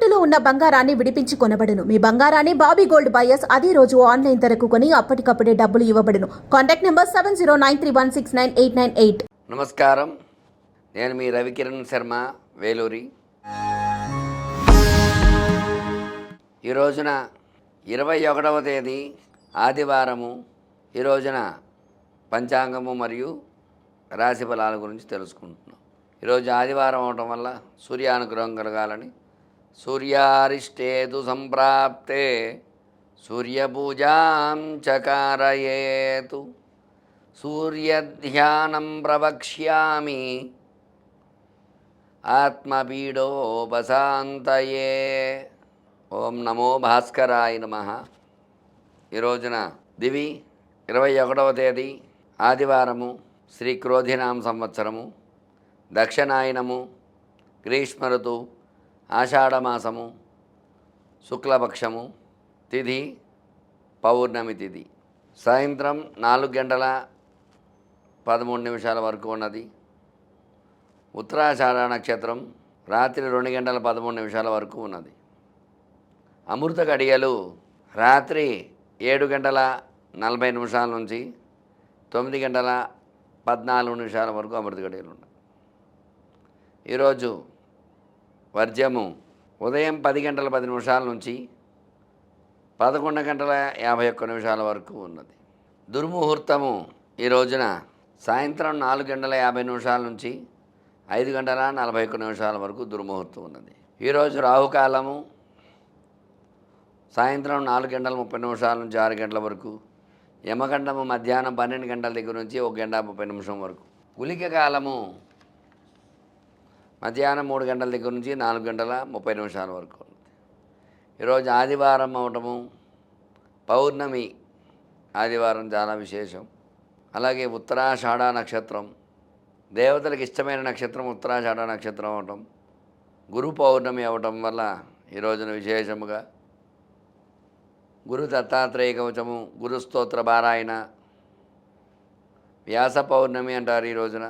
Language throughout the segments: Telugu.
తాకట్టులో ఉన్న బంగారాన్ని విడిపించి కొనబడును. మీ బంగారాన్ని బాబీ గోల్డ్ బయర్స్ అదే రోజు ఆన్లైన్ ధరకు కొని అప్పటికప్పుడే డబ్బులు ఇవ్వబడును. Contact number seven zero nine three one six nine eight nine eight. నమస్కారం. నేను మీ రవికిరణ్ శర్మ వేలూరి. ఈ రోజున ఇరవై ఒకటవ తేదీ ఆదివారము. ఈ రోజున పంచాంగము మరియు రాశి ఫలాల గురించి తెలుసుకుంటున్నాం. ఈరోజు ఆదివారం అవటం వల్ల సూర్యానుగ్రహం కలగాలని సూర్యారిష్టే తు సంప్రాప్తే సూర్యపూజాం చకారయేతు. సూర్యధ్యానం ప్రవక్ష్యామి ఆత్మపీడోపశాంతయే. ఓం నమో భాస్కరాయ నమ. ఈరోజున దివి ఇరవై ఒకటవ తేదీ ఆదివారము శ్రీ క్రోధినామ సంవత్సరము దక్షిణాయనము గ్రీష్మ ఋతువు ఆషాఢమాసము శుక్లపక్షము తిథి పౌర్ణమి తిథి. సాయంత్రం నాలుగు గంటల పదమూడు నిమిషాల వరకు ఉన్నది. ఉత్తరాషాఢ నక్షత్రం రాత్రి రెండు గంటల పదమూడు నిమిషాల వరకు ఉన్నది. అమృత గడియలు రాత్రి ఏడు గంటల నలభై నిమిషాల నుంచి తొమ్మిది గంటల పద్నాలుగు నిమిషాల వరకు అమృత గడియలు ఉన్నాయి. ఈరోజు వర్జము. ఉదయం పది గంటల పది నిమిషాల నుంచి పదకొండు గంటల యాభై ఒక్క నిమిషాల వరకు ఉన్నది. దుర్ముహూర్తము ఈ రోజున సాయంత్రం నాలుగు గంటల యాభై నిమిషాల నుంచి ఐదు గంటల నలభై ఒక్క నిమిషాల వరకు దుర్ముహూర్తం ఉన్నది. ఈరోజు రాహుకాలము సాయంత్రం నాలుగు గంటల ముప్పై నిమిషాల నుంచి ఆరు గంటల వరకు యమగండము మధ్యాహ్నం పన్నెండు గంటల దగ్గర నుంచి ఒక గంట ముప్పై నిమిషం వరకు. గుళిక కాలము మధ్యాహ్నం మూడు గంటల దగ్గర నుంచి నాలుగు గంటల ముప్పై నిమిషాల వరకు ఈరోజు ఆదివారం అవటము పౌర్ణమి ఆదివారం చాలా విశేషం. అలాగే ఉత్తరాషాఢ నక్షత్రం దేవతలకు ఇష్టమైన నక్షత్రం ఉత్తరాషాఢ నక్షత్రం అవటం గురు పౌర్ణమి అవటం వల్ల ఈ రోజున విశేషముగా గురు దత్తాత్రేయ కవచము గురుస్తోత్ర బారాయణ పారాయణ వ్యాస పౌర్ణమి అంటారు ఈ రోజున.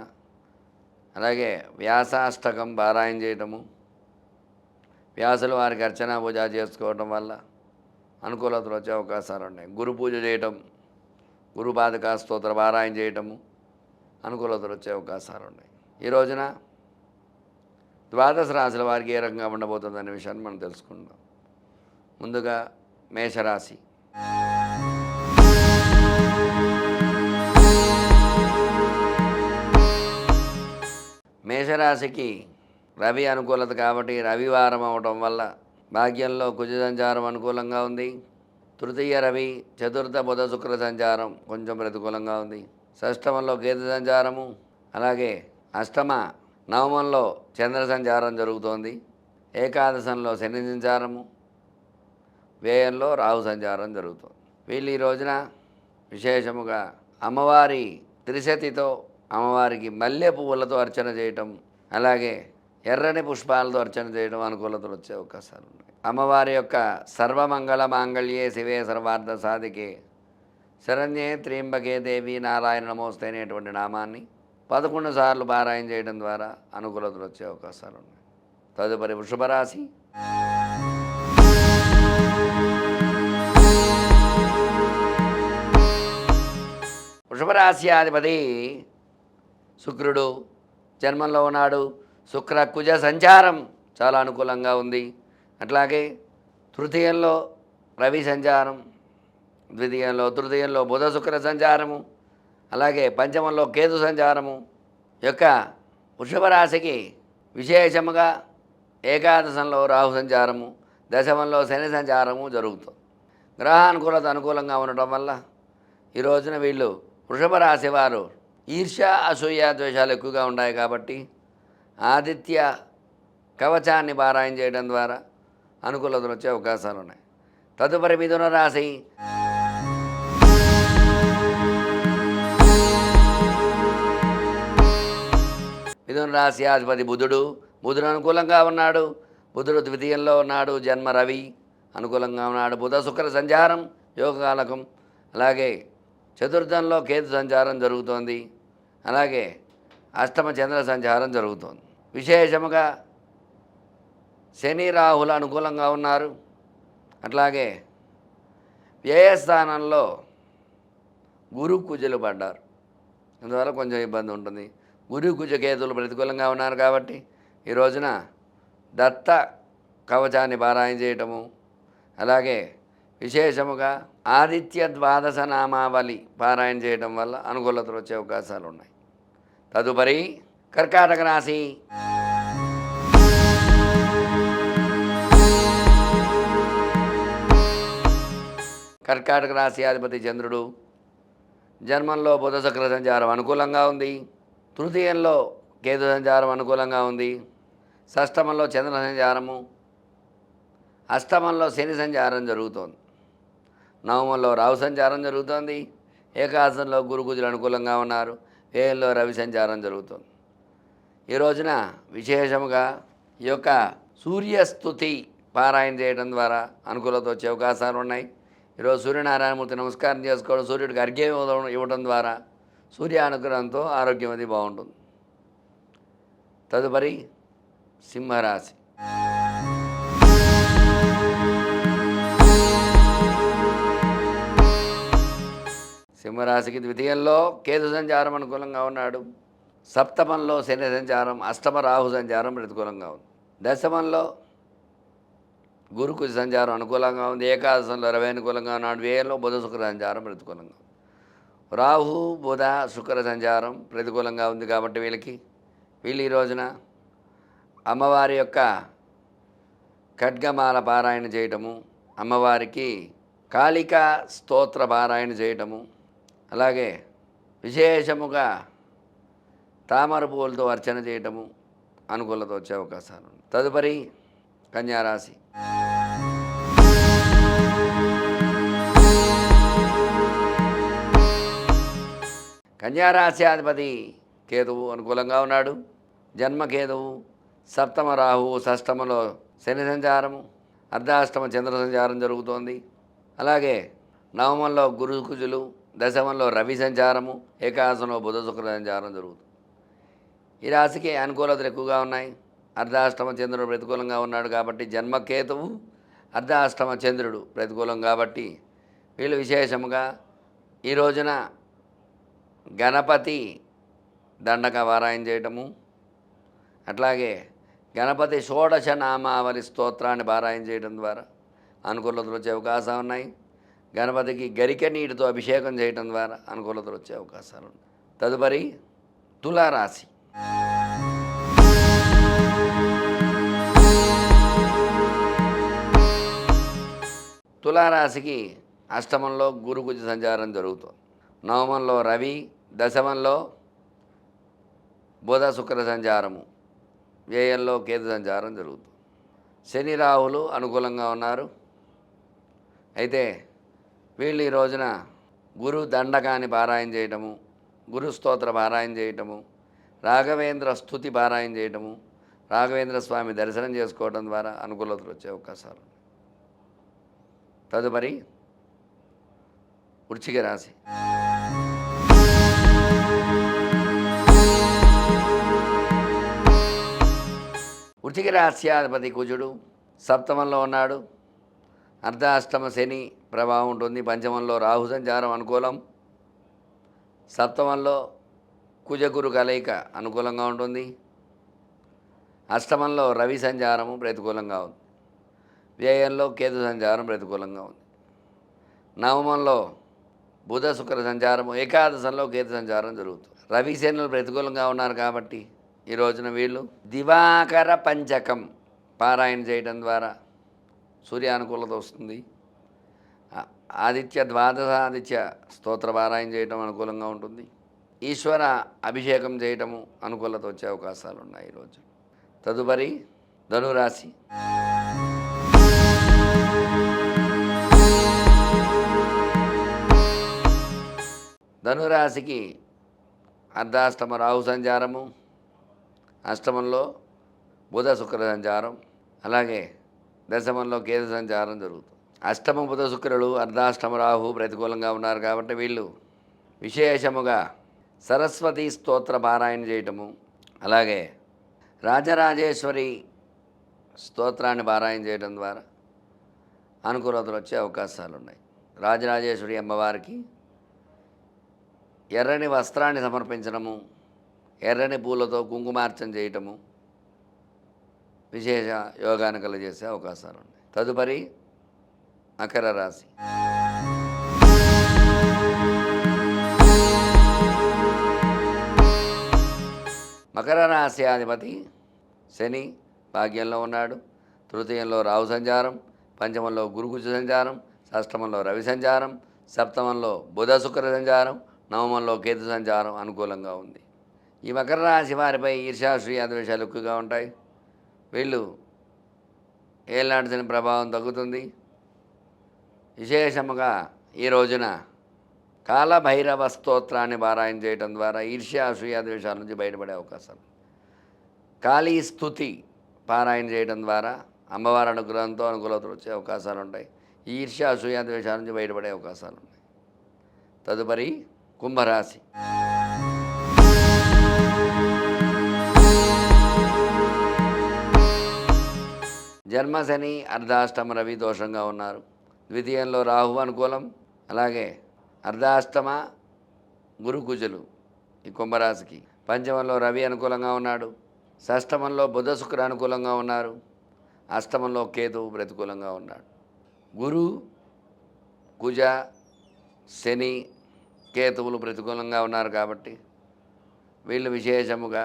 అలాగే వ్యాసాష్టకం పారాయణ చేయటము వ్యాసులు వారికి అర్చనా పూజ చేసుకోవటం వల్ల అనుకూలతలు వచ్చే అవకాశాలు ఉన్నాయి. గురు పూజ చేయటం గురుపాదక స్తోత్ర పారాయణ చేయటము అనుకూలతలు వచ్చే అవకాశాలు ఉన్నాయి. ఈ రోజున ద్వాదశ రాశుల వారికి ఏ రకంగా ఉండబోతుందనే విషయాన్ని మనం తెలుసుకుందాం. ముందుగా మేషరాశి. మేషరాశికి రవి అనుకూలత కాబట్టి రవివారం అవటం వల్ల భాగ్యంలో కుజ సంచారం అనుకూలంగా ఉంది. తృతీయ రవి చతుర్థ బుధ శుక్ర సంచారం కొంచెం ప్రతికూలంగా ఉంది. షష్టమంలో గీత సంచారము అలాగే అష్టమ నవమంలో చంద్ర సంచారం జరుగుతోంది. ఏకాదశంలో శని సంచారము వ్యయంలో రాహు సంచారం జరుగుతుంది. వీళ్ళు ఈ రోజున విశేషముగా అమ్మవారి త్రిశతితో అమ్మవారికి మల్లె పువ్వులతో అర్చన చేయటం అలాగే ఎర్రని పుష్పాలతో అర్చన చేయడం అనుకూలతలు వచ్చే అవకాశాలు ఉన్నాయి. అమ్మవారి యొక్క సర్వమంగళ మాంగళ్యే శివే సర్వార్థ సాధికే. శరణ్యే త్రియంబకే దేవి నారాయణ నమోస్తే అనేటువంటి నామాన్ని పదకొండు సార్లు పారాయణ చేయడం ద్వారా అనుకూలతలు వచ్చే అవకాశాలు ఉన్నాయి. తదుపరి వృషభరాశి. వృషభరాశ్యాధిపతి శుక్రుడు జన్మంలో ఉన్నాడు. శుక్ర కుజ సంచారం చాలా అనుకూలంగా ఉంది. అట్లాగే తృతీయంలో రవి సంచారం ద్వితీయంలో తృతీయంలో బుధ శుక్ర సంచారము అలాగే పంచమంలో కేతు సంచారము యొక్క వృషభ రాశికి విశేషముగా ఏకాదశంలో రాహు సంచారము దశమంలో శని సంచారము జరుగుతుంది. గ్రహానుకూలత అనుకూలంగా ఉండటం వల్ల ఈ రోజున వీళ్ళు వృషభ రాశి వారు ఈర్ష్య అసూయ ద్వేషాలు ఎక్కువగా ఉన్నాయి కాబట్టి ఆదిత్య కవచాన్ని పారాయణ చేయడం ద్వారా అనుకూలతలు వచ్చే అవకాశాలు ఉన్నాయి. తదుపరి మిథున రాశి. మిథున రాశి అధిపతి బుధుడు. బుధుడు అనుకూలంగా ఉన్నాడు. బుధుడు ద్వితీయంలో ఉన్నాడు. జన్మ రవి అనుకూలంగా ఉన్నాడు. బుధ శుక్ర సంచారం యోగకాలకం. అలాగే చతుర్థంలో కేతు సంచారం జరుగుతోంది. అలాగే అష్టమ చంద్ర సంచారం జరుగుతోంది. విశేషముగా శని రాహులు అనుకూలంగా ఉన్నారు. అట్లాగే వ్యయస్థానంలో గురు కుజలు పడ్డారు. అందువల్ల కొంచెం ఇబ్బంది ఉంటుంది. గురు కుజ కేతులు ప్రతికూలంగా ఉన్నారు కాబట్టి ఈ రోజున దత్త కవచాన్ని పారాయణ చేయటము అలాగే విశేషముగా ఆదిత్య ద్వాదశ నామావళి పారాయణ చేయటం వల్ల అనుకూలతలు వచ్చే అవకాశాలు ఉన్నాయి. తదుపరి కర్కాటక రాశి. కర్కాటక రాశి అధిపతి చంద్రుడు జన్మంలో బుధ శుక్ర సంచారం అనుకూలంగా ఉంది. తృతీయంలో కేతు సంచారం అనుకూలంగా ఉంది. షష్టమంలో చంద్ర సంచారము అష్టమంలో శని సంచారం జరుగుతోంది. నవమంలో రావు సంచారం జరుగుతోంది. ఏకాదశంలో గురుకుజులు అనుకూలంగా ఉన్నారు. ఏయంలో రవి సంచారం జరుగుతుంది. ఈ రోజున విశేషముగా ఈ యొక్క సూర్యస్థుతి పారాయణ చేయడం ద్వారా అనుకూలత వచ్చే అవకాశాలు ఉన్నాయి. ఈరోజు సూర్యనారాయణమూర్తి నమస్కారం చేసుకోవడం సూర్యుడికి అర్ఘ్యం ఇవ్వడం ఇవ్వడం ద్వారా సూర్య అనుగ్రహంతో ఆరోగ్యం అది బాగుంటుంది. తదుపరి సింహరాశి. సింహరాశికి ద్వితీయంలో కేతు సంచారం అనుకూలంగా ఉన్నాడు. సప్తమంలో శని సంచారం అష్టమ రాహు సంచారం ప్రతికూలంగా ఉంది. దశమంలో గురుకుజ సంచారం అనుకూలంగా ఉంది. ఏకాదశంలో రవి అనుకూలంగా ఉన్నాడు. వేయంలో బుధ శుక్ర సంచారం ప్రతికూలంగా ఉంది. రాహు బుధ శుక్ర సంచారం ప్రతికూలంగా ఉంది కాబట్టి వీళ్ళకి వీళ్ళు ఈ రోజున అమ్మవారి యొక్క ఖడ్గమాల పారాయణ చేయటము అమ్మవారికి కాళికా స్తోత్ర పారాయణ చేయటము అలాగే విశేషముగా తామర పువ్వులతో అర్చన చేయటము అనుకూలత వచ్చే అవకాశాలు తదుపరి కన్యారాశి. కన్యారాశి అధిపతి కేతువు అనుకూలంగా ఉన్నాడు. జన్మకేతువు సప్తమ రాహువు షష్టమలో శని సంచారము అర్ధాష్టమ చంద్ర సంచారం జరుగుతోంది. అలాగే నవమంలో గురుకుజులు దశమంలో రవి సంచారము ఏకాదశంలో బుధ శుక్ర సంచారం జరుగుతుంది. ఈ రాశికి అనుకూలతలు ఎక్కువగా ఉన్నాయి. అర్ధాష్టమ చంద్రుడు ప్రతికూలంగా ఉన్నాడు కాబట్టి జన్మకేతువు అర్ధాష్టమ చంద్రుడు ప్రతికూలం కాబట్టి వీళ్ళు విశేషముగా ఈ రోజున గణపతి దండక వారాయం చేయటము అట్లాగే గణపతి షోడశ నామావళి స్తోత్రాన్ని పారాయణ చేయడం ద్వారా అనుకూలతలు వచ్చే అవకాశం ఉన్నాయి. గణపతికి గరిక నీటితో అభిషేకం చేయడం ద్వారా అనుకూలతలు వచ్చే అవకాశాలు ఉన్నాయి. తదుపరి తులారాశి. తులారాశికి అష్టమంలో గురుకుజ సంచారం జరుగుతుంది. నవమంలో రవి దశమంలో బుధ శుక్ర సంచారము వ్యయంలో కేతు సంచారం జరుగుతుంది. శని రాహులు అనుకూలంగా ఉన్నారు. అయితే వీళ్ళు ఈ రోజున గురు దండకాన్ని పారాయణ చేయటము గురు స్తోత్ర పారాయణ చేయటము రాఘవేంద్ర స్థుతి పారాయణ చేయటము రాఘవేంద్ర స్వామి దర్శనం చేసుకోవడం ద్వారా అనుకూలతలు వచ్చే అవకాశాలు తదుపరి వృచ్చిక రాశి. వృచ్చిక రాశ్యాధిపతి కుజుడు సప్తమంలో ఉన్నాడు. అర్ధాష్టమ శని ప్రభావం ఉంటుంది. పంచమంలో రాహు సంచారం అనుకూలం. సప్తమంలో కుజగురు కలయిక అనుకూలంగా ఉంటుంది. అష్టమంలో రవి సంచారము ప్రతికూలంగా ఉంది. వ్యయంలో కేతు సంచారం ప్రతికూలంగా ఉంది. నవమంలో బుధ శుక్ర సంచారము ఏకాదశంలో కేతు సంచారం జరుగుతుంది. రవి సేనలు ప్రతికూలంగా ఉన్నారు కాబట్టి ఈ రోజున వీళ్ళు దివాకర పంచకం పారాయణ చేయడం ద్వారా సూర్యానుకూలత వస్తుంది. ఆదిత్య ద్వాదశ ఆదిత్య స్తోత్ర చేయటం అనుకూలంగా ఉంటుంది. ఈశ్వర అభిషేకం చేయటము అనుకూలత వచ్చే అవకాశాలు ఉన్నాయి ఈరోజు తదుపరి ధనురాశి. ధనురాశికి అర్ధాష్టమ రాహు సంచారము అష్టమంలో బుధ శుక్ర సంచారం అలాగే దశమంలో కేతు సంచారం జరుగుతుంది. అష్టమ బుధ శుక్రులు అర్ధాష్టమ రాహు ప్రతికూలంగా ఉన్నారు కాబట్టి వీళ్ళు విశేషముగా సరస్వతి స్తోత్ర పారాయణ చేయటము అలాగే రాజరాజేశ్వరి స్తోత్రాన్ని పారాయణ చేయడం ద్వారా అనుకూలతలు వచ్చే అవకాశాలు ఉన్నాయి రాజరాజేశ్వరి అమ్మవారికి ఎర్రని వస్త్రాన్ని సమర్పించడము ఎర్రని పూలతో కుంకుమార్చన చేయటము విశేష యోగాన్ని కలిగజేసే అవకాశాలు ఉన్నాయి తదుపరి మకర రాశి. మకర రాశి అధిపతి శని భాగ్యంలో ఉన్నాడు. తృతీయంలో రాహు సంచారం పంచమంలో గురుకుజ సంచారం షష్టమంలో రవి సంచారం సప్తమంలో బుధ శుక్ర సంచారం నవమంలో కేతు సంచారం అనుకూలంగా ఉంది. ఈ మకర రాశి వారిపై ఈర్షాశ్రీ ద్వేషాలు ఎక్కువగా ఉంటాయి. వీళ్ళు ఏళ్ళనాటి ప్రభావం తగ్గుతుంది. విశేషముగా ఈ రోజున కాలభైరవ స్తోత్రాన్ని పారాయణ చేయడం ద్వారా ఈర్ష్య అసూయ ద్వేషాల నుంచి బయటపడే అవకాశాలు కాళీ స్థుతి పారాయణ చేయడం ద్వారా అమ్మవారి అనుగ్రహంతో అనుకూలతలు వచ్చే అవకాశాలు ఉంటాయి. ఈ ఈర్ష్య అసూయ ద్వేషాల నుంచి బయటపడే అవకాశాలు ఉన్నాయి తదుపరి కుంభరాశి. జన్మశని అర్ధాష్టమ రవి దోషంగా ఉన్నారు. ద్వితీయంలో రాహు అనుకూలం అలాగే అర్ధాష్టమ గురు కుజులు ఈ కుంభరాశికి. పంచమంలో రవి అనుకూలంగా ఉన్నాడు షష్టమంలో బుధ శుక్ర అనుకూలంగా ఉన్నారు అష్టమంలో కేతువు ప్రతికూలంగా ఉన్నాడు. గురు కుజ శని కేతువులు ప్రతికూలంగా ఉన్నారు కాబట్టి వీళ్ళు విశేషముగా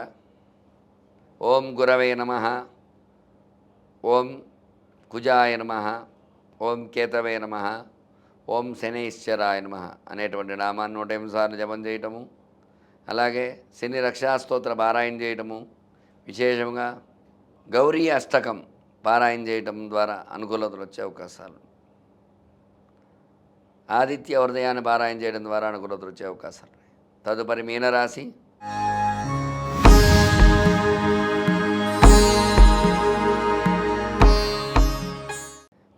ఓం గురవే నమః ఓం కుజాయ నమ ఓం కేతవే నమ ఓం శనైశ్వరాయ నమ అనేటువంటి నామాన్ని నూట ఎనిమిది సార్లు జపం చేయటము అలాగే శని రక్షాస్తోత్ర పారాయణ చేయటము విశేషంగా గౌరీ అష్టకం పారాయణ చేయటం ద్వారా అనుకూలతలు వచ్చే అవకాశాలు. ఆదిత్య హృదయాన్ని పారాయణ చేయడం ద్వారా అనుకూలతలు వచ్చే అవకాశాలు. తదుపరి మీనరాశి.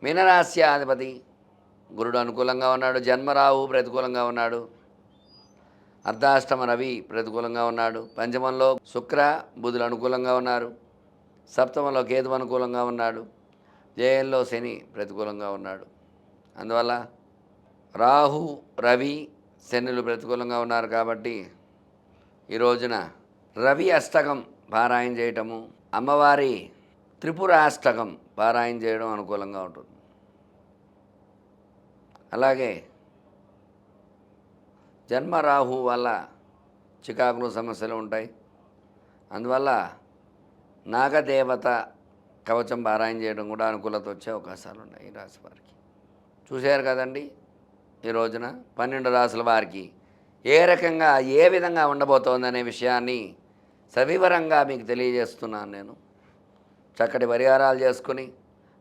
మీనరాశ్యాధిపతి. గురుడు అనుకూలంగా ఉన్నాడు జన్మరాహు ప్రతికూలంగా ఉన్నాడు అర్ధాష్టమ రవి ప్రతికూలంగా ఉన్నాడు పంచమంలో శుక్ర బుధులు అనుకూలంగా ఉన్నారు సప్తమంలో కేతు అనుకూలంగా ఉన్నాడు జయంలో శని ప్రతికూలంగా ఉన్నాడు. అందువల్ల రాహు రవి శనులు ప్రతికూలంగా ఉన్నారు కాబట్టి ఈ రోజున రవి అష్టకం పారాయణ చేయటము అమ్మవారి త్రిపుర అష్టకం పారాయణ చేయడం అనుకూలంగా ఉంటుంది. అలాగే జన్మరాహు వల్ల చికాకులు సమస్యలు ఉంటాయి. అందువల్ల నాగదేవత కవచం పారాయణ చేయడం కూడా అనుకూలత వచ్చే అవకాశాలు ఉన్నాయి ఈ రాశి వారికి. చూశారు కదండి ఈ రోజున పన్నెండు రాసుల వారికి ఏ రకంగా ఏ విధంగా ఉండబోతోందనే విషయాన్ని సవివరంగా మీకు తెలియజేస్తున్నాను నేను. చక్కటి పరిహారాలు చేసుకుని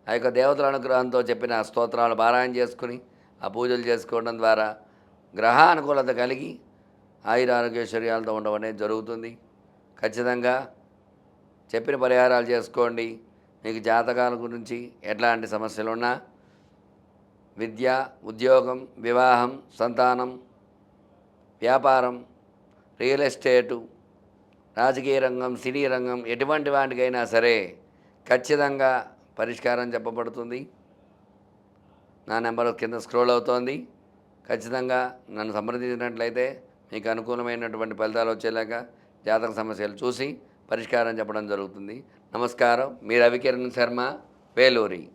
ఆ యొక్క దేవతల అనుగ్రహంతో చెప్పిన స్తోత్రాలు పారాయణ చేసుకుని ఆ పూజలు చేసుకోవడం ద్వారా గ్రహ అనుకూలత కలిగి ఆయుర ఆరోగ్యశ్వర్యాలతో ఉండడం అనేది జరుగుతుంది. ఖచ్చితంగా చెప్పిన పరిహారాలు చేసుకోండి. మీకు జాతకాల గురించి ఎట్లాంటి సమస్యలు ఉన్నా విద్య ఉద్యోగం వివాహం సంతానం వ్యాపారం రియల్ ఎస్టేటు రాజకీయ రంగం సినీ రంగం ఎటువంటి వాటికైనా సరే ఖచ్చితంగా పరిష్కారం చెప్పబడుతుంది. నా నెంబర్ కింద స్క్రోల్ అవుతోంది. ఖచ్చితంగా నన్ను సంప్రదించినట్లయితే మీకు అనుకూలమైనటువంటి ఫలితాలు వచ్చేలాగా జాతక సమస్యలు చూసి పరిష్కారం చెప్పడం జరుగుతుంది. నమస్కారం. మీ రవికిరణ్ శర్మ వేలూరి.